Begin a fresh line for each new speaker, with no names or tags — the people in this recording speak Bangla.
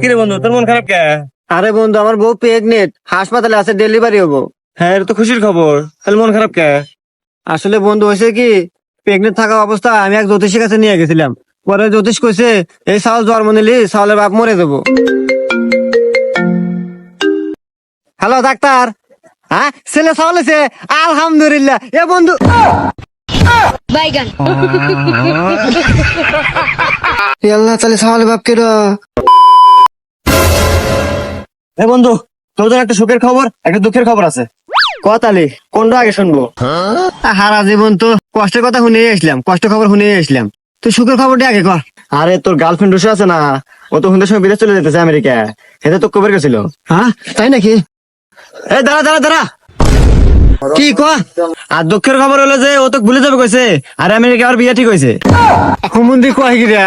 কিরে বন্ধু তোর মন খারাপ কে?
আরে বন্ধু আমার বউ প্রেগনেন্ট হাসপাতালে আছে ডেলিভারি হব।
হ্যাঁ এটা তো খুশির খবর। তাহলে মন খারাপ কে?
আসলে বন্ধু হয়েছে কি প্রেগনেন্ট থাকা অবস্থায় আমি এক জ্যোতিষের কাছে নিয়ে গেছিলাম। পরে জ্যোতিষ কইছে এই চাউল জন্ম নিলি চাউলের বাপ মরে যাব। হ্যালো ডাক্তার হ্যাঁ ছেলে চাউল আছে আলহামদুলিল্লাহ। এ বন্ধু
বাইগান।
আল্লাহ তাহলে চাউলের বাপ কেডা
এ বন্ধু তোর জন্য একটা সুখের খবর একটা দুঃখের খবর আছে।
কথালি কোনটা আগে শুনব? হারা জীবন তো কষ্টের কথা শুনে আসলাম কষ্ট খবর শুনে আসলাম। তুই সুখের খবরটা আগে কর
আরে তোর গার্লফ্রেন্ড বসে আছে না? ও তো হুন্দের সময় বিদেশ চলে যেতেছে আমেরিকা হেতে তো কবে গেছিল
হ্যাঁ? তাই নাকি?
এই দাঁড়া দাঁড়া দাঁড়া।
কি ক?
আর দুঃখের খবর হলো যে ও তো ভুলে যাবে কইছে আর আমেরিকা আর বিয়ে ঠিক হয়েছে।
হুমুন্দি কয় গিরা